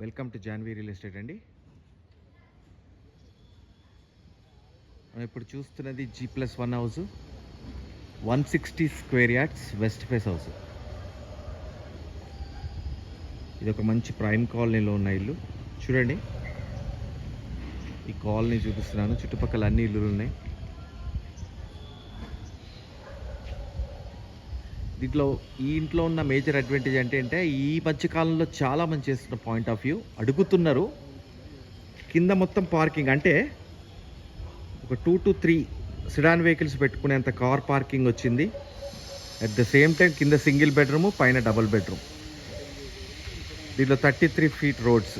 Welcome to Jahnavi real estate అండి. మనం ఇప్పుడు చూస్తున్నది G plus one house one sixty square yards west face house ఇది ఒక మంచి ప్రైమ్ కాలనీలో ఉన్న ఇల్లు. చూడండి. ఈ కాలనీ చూపిస్తున్నాను. చుట్టుపక్కల అన్ని ఇల్లులు ఉన్నాయి. దీంట్లో ఈ ఇంట్లో ఉన్న మేజర్ అడ్వాంటేజ్ అంటే అంటే ఈ మధ్యకాలంలో చాలా మంది చేస్తున్న పాయింట్ ఆఫ్ వ్యూ. అడుగుతున్నారు. కింద మొత్తం పార్కింగ్. అంటే ఒక two to three sedan vehicles పెట్టుకునేంత car parking వచ్చింది. అట్ ద సేమ్ టైం కింద సింగిల్ బెడ్రూమ్ పైన డబుల్ బెడ్రూమ్. దీంట్లో thirty three feet roads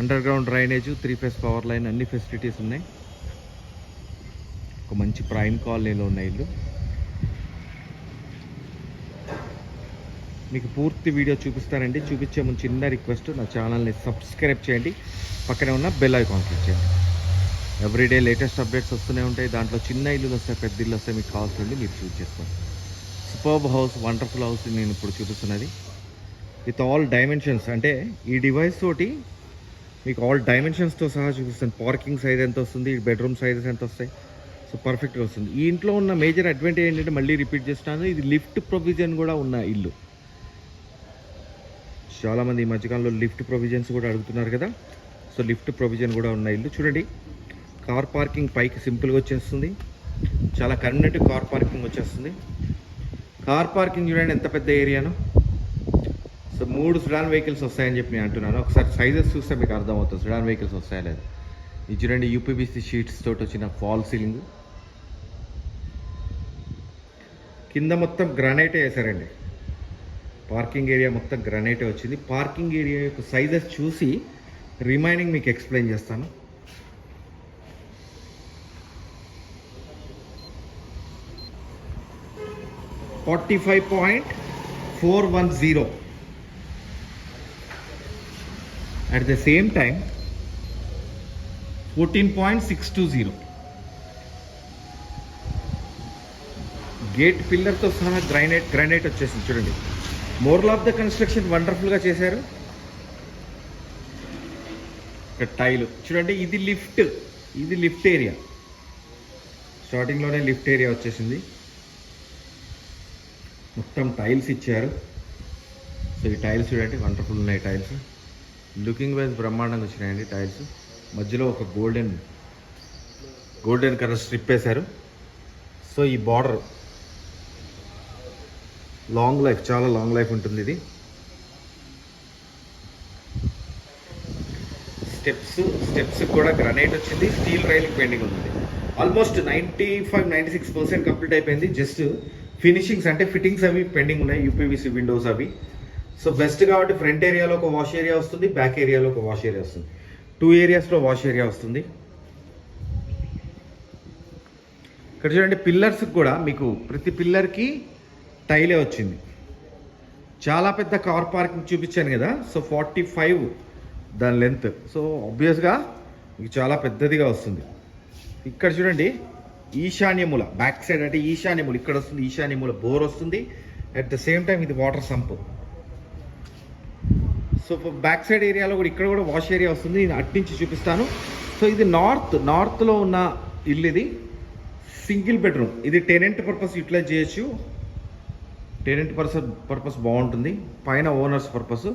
underground drainage three phase power line అన్ని ఫెసిలిటీస్ ఉన్నాయి. ఒక మంచి ప్రైమ్ కాలనీలో ఉన్నాయి ఇల్లు. మీకు పూర్తి వీడియో చూపిస్తానండి. చూపించే ముందు చిన్న రిక్వెస్ట్ నా ఛానల్ని సబ్స్క్రైబ్ చేయండి. పక్కనే ఉన్న బెల్ ఐకాన్ క్లిక్ చేయండి. ఎవ్రీడే లేటెస్ట్ అప్డేట్స్ వస్తూనే ఉంటాయి. దాంట్లో చిన్న ఇల్లులు వస్తాయి పెద్ద ఇల్లు వస్తాయి మీకు కావాల్సింది మీరు చూస్ చేసుకోండి. సూపర్బ్ హౌస్ వండర్ఫుల్ హౌస్ నేను ఇప్పుడు చూపిస్తున్నది. విత్ ఆల్ డైమెన్షన్స్ అంటే ఈ డివైస్ తోటి మీకు ఆల్ డైమెన్షన్స్తో సహా చూపిస్తాను. పార్కింగ్ సైజ్ ఎంత వస్తుంది బెడ్రూమ్ సైజెస్ ఎంత వస్తాయి. సో పర్ఫెక్ట్గా వస్తుంది. ఈ ఇంట్లో ఉన్న మేజర్ అడ్వాంటేజ్ ఏంటంటే మళ్ళీ రిపీట్ చేస్తాను. ఇది లిఫ్ట్ ప్రొవిజన్ కూడా ఉన్న ఇల్లు. చాలామంది ఈ మధ్యకాలంలో లిఫ్ట్ ప్రొవిజన్స్ కూడా అడుగుతున్నారు కదా. సో లిఫ్ట్ ప్రొవిజన్ కూడా ఉన్న ఇల్లు. చూడండి కార్ పార్కింగ్ పైకి సింపుల్గా వచ్చేస్తుంది. చాలా కన్వీనెంట్ కార్ పార్కింగ్ వచ్చేస్తుంది. కార్ పార్కింగ్ చూడండి ఎంత పెద్ద ఏరియాను. సో మూడు సుడాన్ వెహికల్స్ వస్తాయని చెప్పి నేను అంటున్నాను. ఒకసారి సైజెస్ చూస్తే మీకు అర్థమవుతుంది. సుడాన్ వెహికల్స్ వస్తాయా లేదు? ఇది చూడండి యూపీబీసీ షీట్స్ తోటి వచ్చిన ఫాల్ సీలింగ్ కింద మొత్తం గ్రానైటే వేసారండి పార్కింగ్ ఏరియా మొత్తం గ్రనైటే వచ్చింది. పార్కింగ్ ఏరియా యొక్క సైజెస్ చూసి రిమైనింగ్ మీకు ఎక్స్ప్లెయిన్ చేస్తాను. Forty five point four one zero. At the same time fourteen point six two zero. Gate పిల్లర్తో సహా గ్రైనైట్ గ్రైనైట్ వచ్చేసింది. చూడండి. మోరల్ ఆఫ్ ద కన్స్ట్రక్షన్ వండర్ఫుల్గా చేశారు. ఇక్కడ టైల్. చూడండి ఇది లిఫ్ట్. ఇది లిఫ్ట్ ఏరియా. స్టార్టింగ్లోనే లిఫ్ట్ ఏరియా వచ్చేసింది. మొత్తం టైల్స్ ఇచ్చారు. సో ఈ టైల్స్ చూడండి వండర్ఫుల్ ఉన్నాయి టైల్స్. లుకింగ్ వైజ్ బ్రహ్మాండంగా వచ్చినాయండి టైల్స్. మధ్యలో ఒక గోల్డెన్ గోల్డెన్ కలర్ స్ట్రిప్ వేశారు. సో ఈ బార్డర్ లాంగ్ లైఫ్ చాలా లాంగ్ లైఫ్ ఉంటుంది ఇది. స్టెప్స్ స్టెప్స్ కూడా గ్రనైట్ వచ్చింది స్టీల్ రైల్ పెండింగ్ ఉంది. Almost ninety five ninety six percent complete అయిపోయింది. జస్ట్ ఫినిషింగ్స్ అంటే ఫిట్టింగ్స్ అవి పెండింగ్ ఉన్నాయి యూపీవీసీ విండోస్ అవి. సో బెస్ట్ కాబట్టి ఫ్రంట్ ఏరియాలో ఒక వాష్ ఏరియా వస్తుంది బ్యాక్ ఏరియాలో ఒక వాష్ ఏరియా వస్తుంది. టూ ఏరియాస్లో వాష్ ఏరియా వస్తుంది. ఇక్కడ చూడండి పిల్లర్స్కి కూడా మీకు ప్రతి పిల్లర్కి టైలే వచ్చింది. చాలా పెద్ద కార్ పార్కింగ్ చూపించాను కదా సో ఫార్టీ ఫైవ్ దాని లెంత్. సో ఆబ్వియస్గా మీకు చాలా పెద్దదిగా వస్తుంది. ఇక్కడ చూడండి ఈశాన్యముల బ్యాక్ సైడ్ అంటే ఈశాన్యములు ఇక్కడ వస్తుంది ఈశాన్యముల బోర్ వస్తుంది. అట్ ద సేమ్ టైం ఇది water sump so back side ఏరియాలో కూడా ఇక్కడ కూడా వాష్ ఏరియా వస్తుంది. నేను అట్నుంచి చూపిస్తాను. సో ఇది నార్త్ నార్త్లో ఉన్న ఇల్లు ఇది. సింగిల్ బెడ్రూమ్ ఇది టెనెంట్ పర్పస్ యూటిలైజ్ చేయొచ్చు. టెనెంట్ పర్సన్ పర్పస్ బాగుంటుంది. పైన ఓనర్స్ పర్పస్.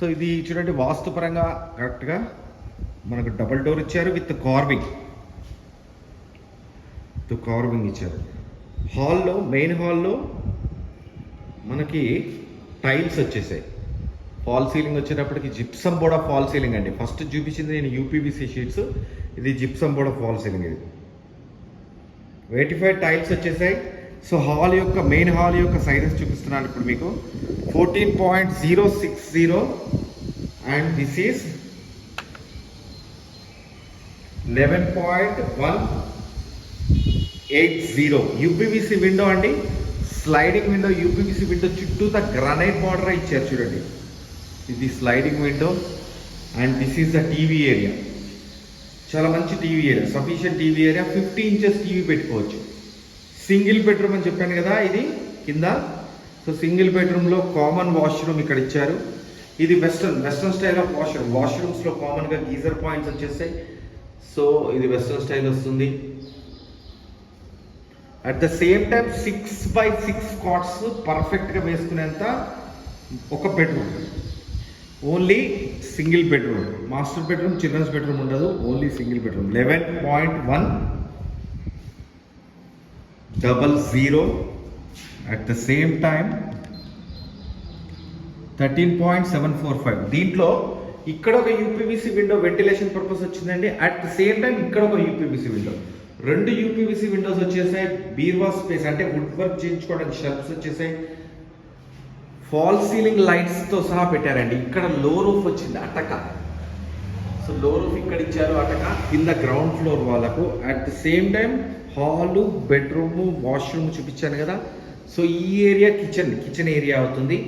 సో ఇది చూడండి వాస్తుపరంగా కరెక్ట్గా మనకు డబల్ డోర్ ఇచ్చారు విత్ కార్వింగ్. విత్ కార్వింగ్ ఇచ్చారు. హాల్లో మెయిన్ హాల్లో మనకి టైల్స్ వచ్చేసాయి. ఫాల్ సీలింగ్ వచ్చేటప్పటికి gypsum board of fall ceiling అండి. ఫస్ట్ చూపించింది నేను యూపీబీసీ షీట్స్. ఇది gypsum board of fall ceiling ఇది. వెయిటిఫైడ్ టైల్స్ వచ్చేసాయి. సో హాల్ యొక్క మెయిన్ హాల్ యొక్క సైజెస్ చూపిస్తున్నాను ఇప్పుడు మీకు. Fourteen point zero six zero and this is eleven point one eight zero UPVC window అండి. స్లైడింగ్ విండో యూపీవీసీ విండో చుట్టూ the granite border ఇచ్చారు చూడండి. ఇది sliding window and this is the TV area చాలా మంచి TV area sufficient TV area fifty inches TV పెట్టుకోవచ్చు. Single bedroom అని చెప్పాను కదా ఇది కింద. సో సింగిల్ బెడ్రూమ్లో కామన్ వాష్రూమ్ ఇక్కడ ఇచ్చారు. ఇది western western style of washroom వాష్రూమ్స్లో కామన్గా గీజర్ పాయింట్స్ వచ్చేస్తాయి. సో ఇది వెస్ట్రన్ స్టైల్ వస్తుంది. At the same time six by six cots పర్ఫెక్ట్గా వేసుకునేంత ఒక bedroom only single bedroom master bedroom children's bedroom ఉండదు. Only single bedroom eleven point one double zero at the same time thirteen point seven four five దీంట్లో ఇక్కడ ఒక UPVC window ventilation purpose వచ్చిందండి. At the same time ఇక్కడ ఒక UPVC window రెండు UPVC windows వచ్చేసాయి. బీర్వా స్పేస్ అంటే వుడ్ వర్క్ చేయించుకోవడానికి షెల్ఫ్స్ వచ్చేసాయి ఫాల్ సీలింగ్ లైట్స్తో సహా పెట్టారండి. ఇక్కడ లో రూఫ్ వచ్చింది అటక. సో లో రూఫ్ ఇక్కడ ఇచ్చారు అటక. కింద గ్రౌండ్ ఫ్లోర్ వాళ్ళకు. At the same time hall bedroom washroom చూపించాను కదా. సో ఈ ఏరియా కిచెన్ కిచెన్ ఏరియా అవుతుంది.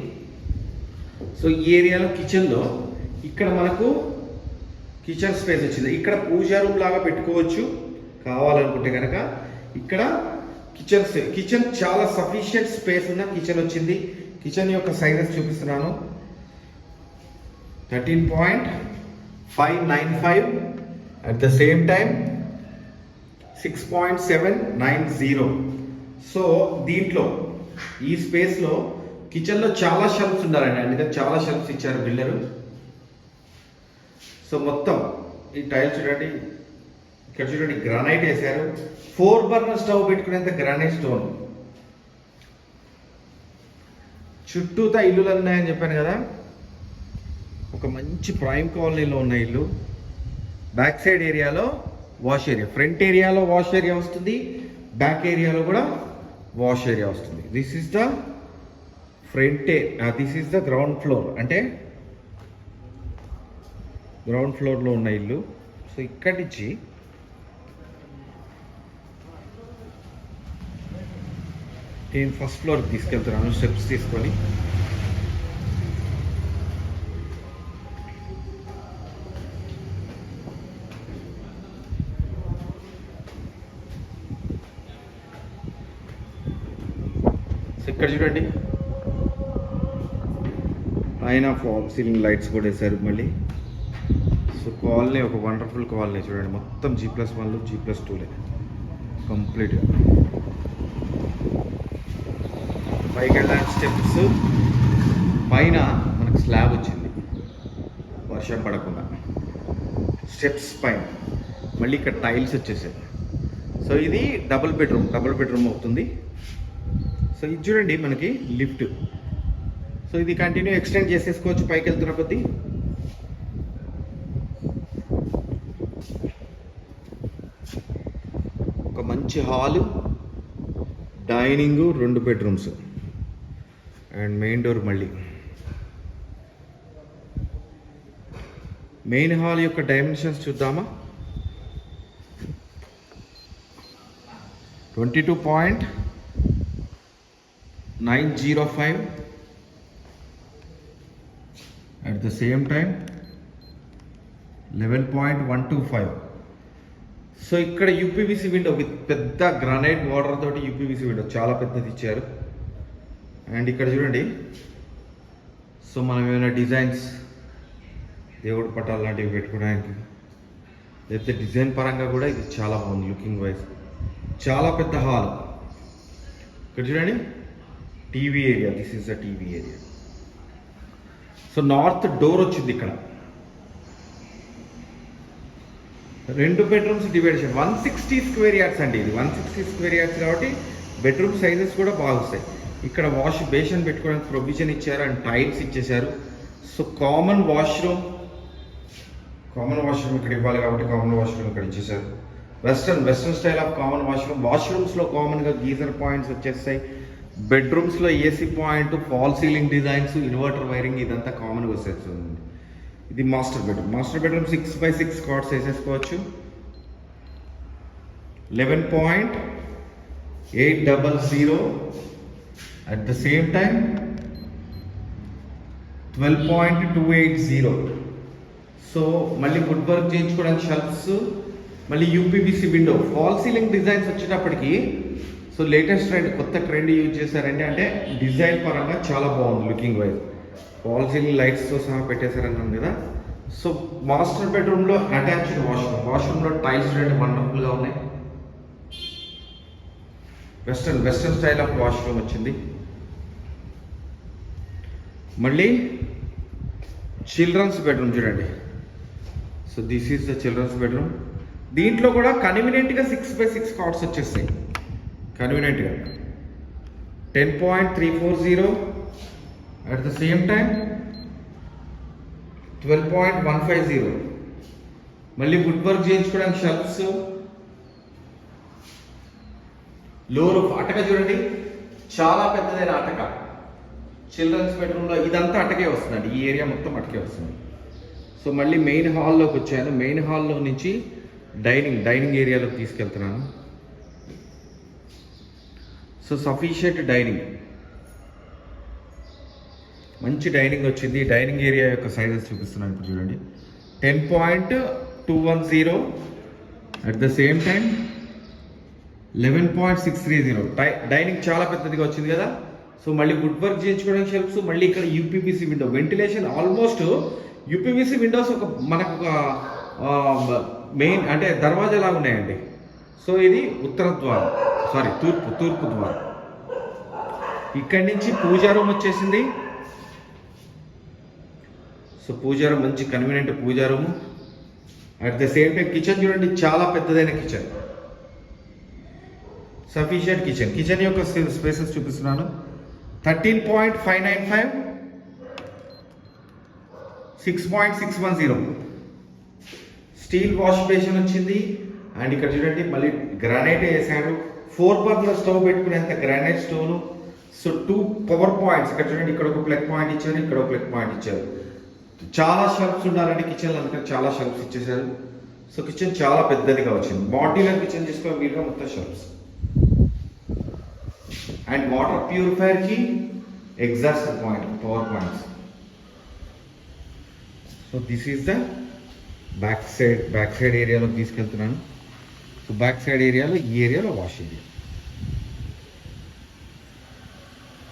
సో ఈ ఏరియాలో కిచెన్లో ఇక్కడ మనకు కిచెన్ స్పేస్ వచ్చింది. ఇక్కడ పూజా రూమ్ లాగా పెట్టుకోవచ్చు. కావాలనుకుంటే కనుక ఇక్కడ కిచెన్ కిచెన్ చాలా సఫిషియంట్ స్పేస్ ఉన్న కిచెన్ వచ్చింది. కిచెన్ యొక్క సైజెస్ చూపిస్తున్నాను. Thirteen point five nine five. At the same time six point seven nine zero so దీంట్లో ఈ స్పేస్లో కిచెన్లో చాలా షెల్ఫ్స్ ఉండాలండి. అందుకని చాలా షెల్ఫ్స్ ఇచ్చారు బిల్డరు. సో మొత్తం ఈ టైల్స్ చూడండి. ఇక్కడ చూడండి గ్రానైట్ వేశారు. ఫోర్ బర్నర్ స్టవ్ పెట్టుకునేంత గ్రానైట్ స్టోన్ చుట్టూతా ఇల్లులు ఉన్నాయని చెప్పాను కదా. ఒక మంచి ప్రైమ్ కాలనీలో ఉన్న ఇల్లు. బ్యాక్ సైడ్ ఏరియాలో వాష్ ఏరియా. ఫ్రంట్ ఏరియాలో వాష్ ఏరియా వస్తుంది బ్యాక్ ఏరియాలో కూడా వాష్ ఏరియా వస్తుంది. This is the front this is the ground floor అంటే గ్రౌండ్ ఫ్లోర్లో ఉన్న ఇల్లు. సో ఇక్కడి నుంచి నేను ఫస్ట్ ఫ్లోర్కి తీసుకెళ్తున్నాను స్టెప్స్ తీసుకొని. ఇక్కడ చూడండి. పైన ఫాగ్ సీలింగ్ లైట్స్ కూడా వేశారు మళ్ళీ. సో కాలనీ ఒక వండర్ఫుల్ కాలనీ చూడండి. మొత్తం జీ ప్లస్ వన్లు జీ ప్లస్ టూలే కంప్లీట్గా. పైకి వెళ్ళడానికి స్టెప్స్. పైన మనకు స్లాబ్ వచ్చింది. వర్షం పడకుండా. స్టెప్స్ పైన. మళ్ళీ ఇక్కడ టైల్స్ వచ్చేసాయి. సో ఇది డబుల్ బెడ్రూమ్. డబుల్ బెడ్రూమ్ అవుతుంది. సో ఇది చూడండి మనకి లిఫ్ట్. సో ఇది కంటిన్యూ ఎక్స్టెండ్ చేసేసుకోవచ్చు పైకి వెళ్తున్న కొద్దీ. ఒక మంచి హాలు డైనింగ్ రెండు బెడ్రూమ్స్. అండ్ మెయిన్ డోర్ మళ్ళీ. మెయిన్ హాల్ యొక్క డైమెన్షన్స్ చూద్దామా? Twenty two point nine zero five at the same time eleven point one two five. So ఇక్కడ యూపీవీసీ విండో విత్ పెద్ద గ్రానైట్ బార్డర్ తోటి యూపీవీసీ విండో చాలా పెద్దది ఇచ్చారు. అండ్ ఇక్కడ చూడండి. సో మనం ఏమైనా డిజైన్స్ దేవుడు పటాలు లాంటివి పెట్టుకోవడానికి లేకపోతే డిజైన్ పరంగా కూడా ఇది చాలా బాగుంది లుకింగ్ వైజ్ చాలా పెద్ద హాల్ ఇక్కడ చూడండి. TV area this is the TV area. So north door వచ్చింది ఇక్కడ. రెండు బెడ్రూమ్స్ డివైడ్ చేయండి వన్ సిక్స్టీ స్క్వేర్ యార్డ్స్ అండి ఇది. వన్ సిక్స్టీ స్క్వేర్ యార్డ్స్ కాబట్టి బెడ్రూమ్ సైజెస్ కూడా బాగుస్తాయి ఇక్కడ వాష్ బేషన్ పెట్టుకోవడానికి ప్రొవిజన్ ఇచ్చారు అండ్ టైల్స్ ఇచ్చేశారు. So common washroom common washroom ఇక్కడ ఇవ్వాలి కాబట్టి కామన్ వాష్రూమ్ ఇక్కడ ఇచ్చేసారు western western style of common washroom వాష్రూమ్స్లో కామన్గా గీజర్ పాయింట్స్ వచ్చేస్తాయి. బెడ్రూమ్స్లో AC point false ceiling designs inverter wiring ఇదంతా కామన్గా వచ్చేస్తుంది. ఇది master bedroom master bedroom six by six cards వేసేసుకోవచ్చు. Eleven point eight double zero at the same time twelve point two eight zero so మళ్ళీ wood work చేయించుకోవడానికి shelves మళ్ళీ UPVC window false ceiling designs వచ్చేటప్పటికి so latest trend కొత్త trend use చేశారంటే అంటే design పరంగా చాలా బాగుంది లుకింగ్ వైజ్. ఫాల్ సీలింగ్ లైట్స్తో సహా పెట్టేశారన్నాను కదా. సో మాస్టర్ బెడ్రూమ్లో అటాచ్డ్ వాష్రూమ్. వాష్రూమ్లో టైల్స్ రెండు వండర్ఫుల్గా ఉన్నాయి. Western western style of washroom వచ్చింది. మళ్ళీ చిల్డ్రన్స్ బెడ్రూమ్ చూడండి. So this is the children's bedroom. దీంట్లో కూడా కన్వీనియంట్గా సిక్స్ బై సిక్స్ కార్డ్స్ వచ్చేస్తాయి. కన్వీనియంట్గా ten point three four zero at the same time twelve point one five zero మళ్ళీ wood work చేయించుకోవడానికి షెల్ఫ్స్ లోరు అటక చూడండి. చాలా పెద్దదైన అటక. చిల్డ్రన్స్ బెడ్రూమ్లో ఇదంతా అటకే వస్తుందండి. ఈ ఏరియా మొత్తం అటకే వస్తుంది. సో మళ్ళీ మెయిన్ హాల్లోకి వచ్చాను. మెయిన్ హాల్లో నుంచి డైనింగ్ డైనింగ్ ఏరియాలోకి తీసుకెళ్తున్నాను. సో సఫిషియంట్ డైనింగ్ మంచి డైనింగ్ వచ్చింది. డైనింగ్ ఏరియా యొక్క సైజెస్ చూపిస్తున్నాను ఇప్పుడు చూడండి. Ten point two one zero at the same time eleven point six three zero dining చాలా పెద్దదిగా వచ్చింది కదా. సో మళ్ళీ వుడ్ వర్క్ చేయించుకోవడానికి షెల్ఫ్స్ మళ్ళీ ఇక్కడ UPVC window ventilation almost UPVC windows ఒక మనకు ఒక మెయిన్ అంటే దర్వాజా లాగా ఉన్నాయండి. సో ఇది ఉత్తర ద్వారం. సారీ తూర్పు తూర్పు ద్వారం. ఇక్కడి నుంచి పూజా రూమ్ వచ్చేసింది. సో పూజా రూమ్ మంచి convenient pooja room at the same time kitchen చూడండి చాలా పెద్దదైన కిచెన్ సఫిషియంట్ కిచెన్ కిచెన్ యొక్క స్పేసెస్ చూపిస్తున్నాను. Thirteen point five nine five six point six one zero steel wash basin వచ్చింది. అండ్ ఇక్కడ చూడండి మళ్ళీ గ్రానైట్ వేసాడు ఫోర్ బర్నర్ స్టవ్ పెట్టుకునేంత గ్రానైట్ స్టవ్ను సో టూ పవర్ పాయింట్స్ ఇక్కడ చూడండి ఇక్కడ ఒక ప్లగ్ పాయింట్ ఇచ్చారు ఇక్కడ ఒక ప్లగ్ పాయింట్ ఇచ్చారు. చాలా షెల్ఫ్స్ ఉండాలంటే కిచెన్ అందుకని చాలా షెల్ఫ్స్ ఇచ్చేసారు సో కిచెన్ చాలా పెద్దదిగా వచ్చింది మాడ్యులర్ కిచెన్ చేసుకోవాలి మీరుగా మొత్తం shelves. And water ప్యూరిఫైర్కి exhaust point power points so this is the back side back side ఏరియాలోకి తీసుకెళ్తున్నాను. సో బ్యాక్ సైడ్ ఏరియాలో ఈ ఏరియాలో wash area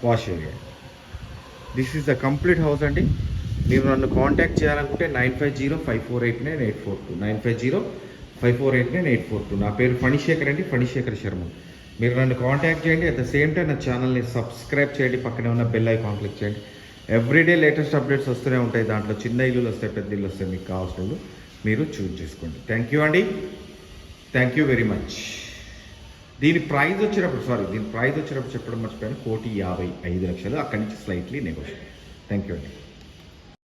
wash area this is the complete house అండి. మీరు నన్ను కాంటాక్ట్ చేయాలనుకుంటే nine five zero five four eight nine eight four two nine five zero five four eight nine eight four two. నా పేరు ఫణిశేఖర్ అండి ఫణిశేఖర్ శర్మ. మీరు నన్ను కాంటాక్ట్ చేయండి అట్ ద సేమ్ టైం నా ఛానల్ని సబ్స్క్రైబ్ చేయండి పక్కనే ఉన్న బెల్ ఐకాన్ క్లిక్ చేయండి. ఎవ్రీడే లేటెస్ట్ అప్డేట్స్ వస్తూనే ఉంటాయి దాంట్లో చిన్న ఇల్లులు వస్తాయి పెద్ద ఇల్లు వస్తాయి మీకు కావాల్సిన మీరు చూజ్ చేసుకోండి. థ్యాంక్ యూ అండి. థ్యాంక్ యూ వెరీ మచ్ దీని ప్రైజ్ వచ్చేటప్పుడు సారీ దీని ప్రైజ్ వచ్చేటప్పుడు చెప్పడం మర్చిపోయాను. కోటి యాభై ఐదు లక్షలు అక్కడి నుంచి స్లైట్లీ నెగోషియేట్ థ్యాంక్ యూ అండి.